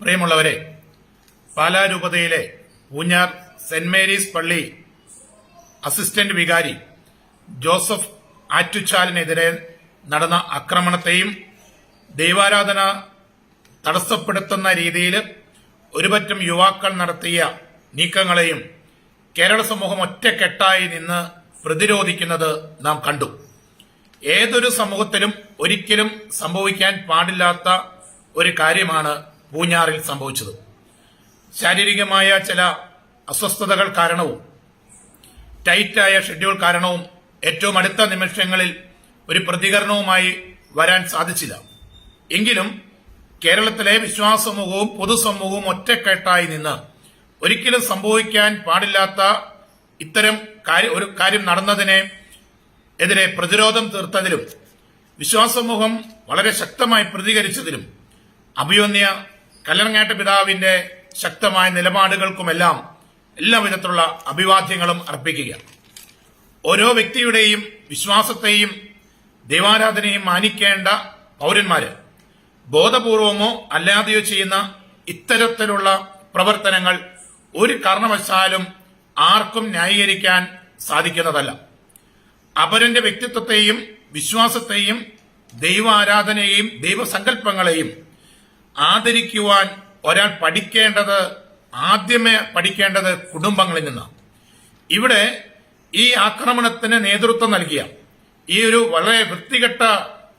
പ്രിയമുള്ളവരെ പാലാരൂപതയിലെ Poonjar saint Mary's പള്ളി അസിസ്റ്റന്റ് വികാരി ജോസഫ് ആറ്റുചാലിനെതിരെ നടന്ന ആക്രമണത്തെയും ദൈവാരാധന തടസ്സപ്പെടുത്തുന്ന രീതിയിൽ ഒരുപറ്റം യുവാക്കൾ നടത്തിയ നീക്കങ്ങളെയും കേരള സമൂഹം ഒറ്റക്കെട്ടായി നിന്ന് പ്രതിരോധിക്കുന്നത് നാം കണ്ടു. ഏതൊരു സമൂഹത്തിലും ഒരിക്കലും സംഭവിക്കാൻ പാടില്ലാത്ത ഒരു കാര്യമാണ് പൂഞ്ഞാറിൽ സംഭവിച്ചത്. ശാരീരികമായ ചില അസ്വസ്ഥതകൾ കാരണവും ടൈറ്റായ ഷെഡ്യൂൾ കാരണവും ഏറ്റവും അടുത്ത നിമിഷങ്ങളിൽ ഒരു പ്രതികരണവുമായി വരാൻ സാധിച്ചില്ല. എങ്കിലും കേരളത്തിലെ വിശ്വാസമൂഹവും പൊതുസമൂഹവും ഒറ്റക്കെട്ടായി നിന്ന് ഒരിക്കലും സംഭവിക്കാൻ പാടില്ലാത്ത ഇത്തരം ഒരു കാര്യം നടന്നതിനെ എതിരെ പ്രതിരോധം തീർത്തതിലും വിശ്വാസമൂഹം വളരെ ശക്തമായി പ്രതികരിച്ചതിലും അഭിയോന്യ കല്ലറങ്ങാട്ട് പിതാവിന്റെ ശക്തമായ നിലപാടുകൾക്കുമെല്ലാം എല്ലാ വിധത്തിലുള്ള അഭിവാദ്യങ്ങളും അർപ്പിക്കുക. ഓരോ വ്യക്തിയുടെയും വിശ്വാസത്തെയും ദൈവാരാധനയും മാനിക്കേണ്ട പൗരന്മാര് ബോധപൂർവമോ അല്ലാതെയോ ചെയ്യുന്ന ഇത്തരത്തിലുള്ള പ്രവർത്തനങ്ങൾ ഒരു കാരണവശാലും ആർക്കും ന്യായീകരിക്കാൻ സാധിക്കുന്നതല്ല. അപരന്റെ വ്യക്തിത്വത്തെയും വിശ്വാസത്തെയും ദൈവാരാധനയെയും ദൈവസങ്കല്പങ്ങളെയും ആദരിക്കുവാൻ ഒരാൾ പഠിക്കേണ്ടത് ആദ്യമേ പഠിക്കേണ്ടത് കുടുംബങ്ങളിൽ നിന്നാണ്. ഇവിടെ ഈ ആക്രമണത്തിന് നേതൃത്വം നൽകിയ ഈ ഒരു വളരെ വൃത്തികെട്ട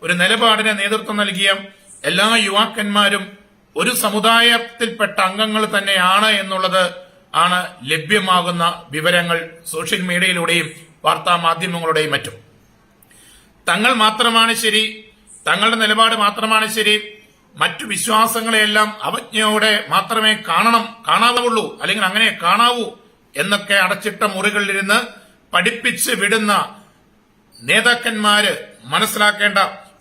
ഒരു നിലപാടിന് നേതൃത്വം നൽകിയ എല്ലാ യുവാക്കന്മാരും ഒരു സമുദായത്തിൽപ്പെട്ട അംഗങ്ങൾ തന്നെയാണ് എന്നുള്ളത് ആണ് ലഭ്യമാകുന്ന വിവരങ്ങൾ സോഷ്യൽ മീഡിയയിലൂടെയും വാർത്താ മാധ്യമങ്ങളുടെയും മറ്റും. തങ്ങൾ മാത്രമാണ് ശരി തങ്ങളുടെ നിലപാട് മാത്രമാണ് ശരി മറ്റു വിശ്വാസങ്ങളെയെല്ലാം അവജ്ഞയോടെ മാത്രമേ കാണണം കാണാവുള്ളൂ അല്ലെങ്കിൽ അങ്ങനെ കാണാവൂ എന്നൊക്കെ അടച്ചിട്ട മുറികളിലിരുന്ന് പഠിപ്പിച്ച് വിടുന്ന നേതാക്കന്മാര് മനസ്സിലാക്കേണ്ട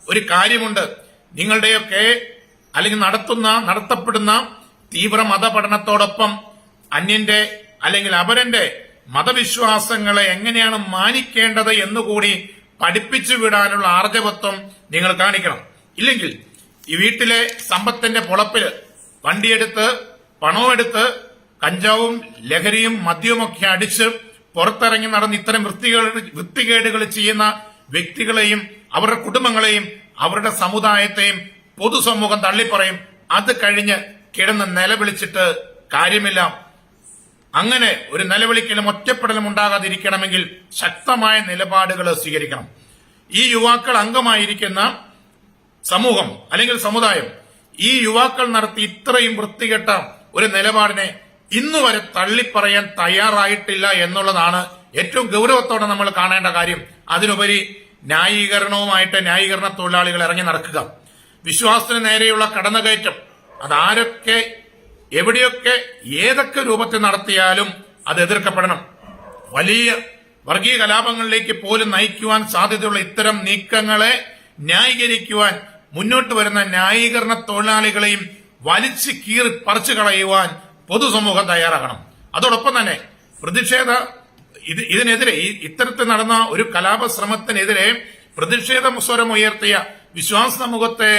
ഒരു കാര്യമുണ്ട്. നിങ്ങളുടെയൊക്കെ അല്ലെങ്കിൽ നടത്തുന്ന നടത്തപ്പെടുന്ന തീവ്ര മതപഠനത്തോടൊപ്പം അന്യന്റെ അല്ലെങ്കിൽ അപരന്റെ മതവിശ്വാസങ്ങളെ എങ്ങനെയാണ് മാനിക്കേണ്ടത് എന്നുകൂടി പഠിപ്പിച്ചു വിടാനുള്ള ആർജവത്വം നിങ്ങൾ കാണിക്കണം. ഇല്ലെങ്കിൽ ഈ വീട്ടിലെ സമ്പത്തിന്റെ പൊളപ്പിൽ വണ്ടിയെടുത്ത് പണവുമെടുത്ത് കഞ്ചാവും ലഹരിയും മദ്യവുമൊക്കെ അടിച്ച് പുറത്തിറങ്ങി നടന്ന് ഇത്തരം വൃത്തികൾ വൃത്തികേടുകൾ ചെയ്യുന്ന വ്യക്തികളെയും അവരുടെ കുടുംബങ്ങളെയും അവരുടെ സമുദായത്തെയും പൊതുസമൂഹം തള്ളിപ്പറയും. അത് കഴിഞ്ഞ് കിടന്ന് നിലവിളിച്ചിട്ട് കാര്യമില്ല. അങ്ങനെ ഒരു നിലവിളിക്കലും ഒറ്റപ്പെടലും ഉണ്ടാകാതിരിക്കണമെങ്കിൽ ശക്തമായ നിലപാടുകൾ സ്വീകരിക്കണം. ഈ യുവാക്കൾ അംഗമായിരിക്കുന്ന സമൂഹം അല്ലെങ്കിൽ സമുദായം ഈ യുവാക്കൾ നടത്തി ഇത്രയും വൃത്തികെട്ട ഒരു നിലപാടിനെ ഇന്നുവരെ തള്ളിപ്പറയാൻ തയ്യാറായിട്ടില്ല എന്നുള്ളതാണ് ഏറ്റവും ഗൗരവത്തോടെ നമ്മൾ കാണേണ്ട കാര്യം. അതിനുപരി ന്യായീകരണവുമായിട്ട് ന്യായീകരണ തൊഴിലാളികൾ ഇറങ്ങി നടക്കുക. വിശ്വാസത്തിന് നേരെയുള്ള കടന്നുകയറ്റം. അതാരൊക്കെ എവിടെയൊക്കെ ഏതൊക്കെ രൂപത്തിൽ നടത്തിയാലും അത് എതിർക്കപ്പെടണം. വലിയ വർഗീയ കലാപങ്ങളിലേക്ക് പോലും നയിക്കുവാൻ സാധ്യതയുള്ള ഇത്തരം നീക്കങ്ങളെ ന്യായീകരിക്കുവാൻ മുന്നോട്ട് വരുന്ന ന്യായീകരണ തൊഴിലാളികളെയും വലിച്ചു കീറി പറിച്ചു കളയുവാൻ പൊതുസമൂഹം തയ്യാറാകണം. അതോടൊപ്പം തന്നെ പ്രതിഷേധ ഇത് ഇതിനെതിരെ ഇത്തരത്തിൽ നടന്ന ഒരു കലാപ ശ്രമത്തിനെതിരെ പ്രതിഷേധ സ്വരം ഉയർത്തിയ വിശ്വാസ സമൂഹത്തെ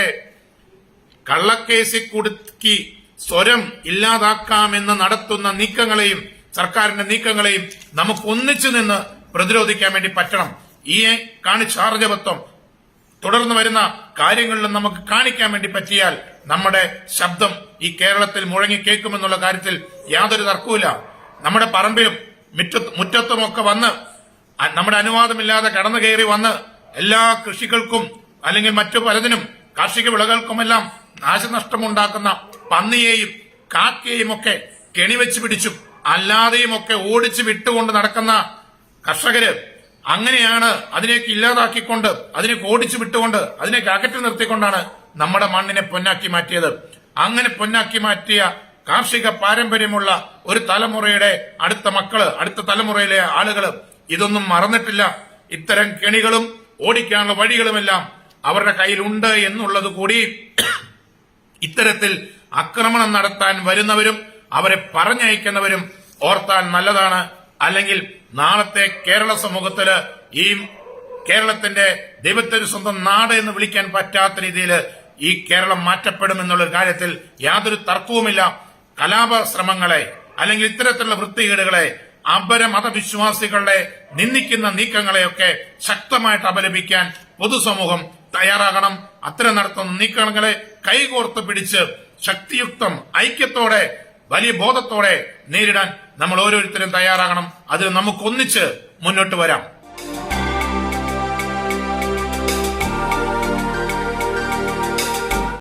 കള്ളക്കേസിൽ കുടുക്കി സ്വരം ഇല്ലാതാക്കാമെന്ന് നടത്തുന്ന നീക്കങ്ങളെയും സർക്കാരിന്റെ നീക്കങ്ങളെയും നമുക്ക് ഒന്നിച്ചു നിന്ന് പ്രതിരോധിക്കാൻ വേണ്ടി പറ്റണം. ഈ കാണിച്ച ആർജവത്വം തുടർന്ന് വരുന്ന കാര്യങ്ങളിലും നമുക്ക് കാണിക്കാൻ വേണ്ടി പറ്റിയാൽ നമ്മുടെ ശബ്ദം ഈ കേരളത്തിൽ മുഴങ്ങി കേൾക്കുമെന്നുള്ള കാര്യത്തിൽ യാതൊരു തർക്കവുമില്ല. നമ്മുടെ പറമ്പിലും മുറ്റത്ത് മുറ്റത്തുമൊക്കെ വന്ന് നമ്മുടെ അനുവാദമില്ലാതെ കടന്നു കയറി വന്ന് എല്ലാ കൃഷികൾക്കും അല്ലെങ്കിൽ മറ്റു പലതിനും കാർഷിക വിളകൾക്കുമെല്ലാം നാശനഷ്ടമുണ്ടാക്കുന്ന പന്നിയെയും കാക്കയെയും ഒക്കെ കെണിവെച്ച് പിടിച്ചും അല്ലാതെയും ഒക്കെ ഓടിച്ചു വിട്ടുകൊണ്ട് നടക്കുന്ന കർഷകര് അങ്ങനെയാണ് അതിനെയൊക്കെ ഇല്ലാതാക്കിക്കൊണ്ട് അതിനെയൊക്കെ ഓടിച്ചു വിട്ടുകൊണ്ട് അതിനെയൊക്കെ അകറ്റി നിർത്തിക്കൊണ്ടാണ് നമ്മുടെ മണ്ണിനെ പൊന്നാക്കി മാറ്റിയത്. അങ്ങനെ പൊന്നാക്കി മാറ്റിയ കാർഷിക പാരമ്പര്യമുള്ള ഒരു തലമുറയുടെ അടുത്ത മക്കൾ അടുത്ത തലമുറയിലെ ആളുകൾ ഇതൊന്നും മറന്നിട്ടില്ല. ഇത്തരം കെണികളും ഓടിക്കാനുള്ള വഴികളുമെല്ലാം അവരുടെ കയ്യിലുണ്ട് എന്നുള്ളത് കൂടി ഇത്തരത്തിൽ ആക്രമണം നടത്താൻ വരുന്നവരും അവരെ പറഞ്ഞയക്കുന്നവരും ഓർത്താൻ നല്ലതാണ്. അല്ലെങ്കിൽ നാളത്തെ കേരള സമൂഹത്തിൽ ഈ കേരളത്തിന്റെ ദൈവത്തിന് സ്വന്തം നാട് എന്ന് വിളിക്കാൻ പറ്റാത്ത രീതിയിൽ ഈ കേരളം മാറ്റപ്പെടുമെന്നുള്ള കാര്യത്തിൽ യാതൊരു തർക്കവുമില്ല. കലാപ ശ്രമങ്ങളെ അല്ലെങ്കിൽ ഇത്തരത്തിലുള്ള വൃത്തികേടുകളെ അപര മതവിശ്വാസികളുടെ നിന്ദിക്കുന്ന നീക്കങ്ങളെയൊക്കെ ശക്തമായിട്ട് അപലപിക്കാൻ പൊതുസമൂഹം തയ്യാറാകണം. അത്തരം നടത്തുന്ന നീക്കങ്ങളെ കൈകോർത്ത് പിടിച്ച് ശക്തിയുക്തം ഐക്യത്തോടെ വലിയ ബോധത്തോടെ നേരിടാൻ നമ്മൾ ഓരോരുത്തരും തയ്യാറാകണം. അതിന് നമുക്കൊന്നിച്ച് മുന്നോട്ട് വരാം.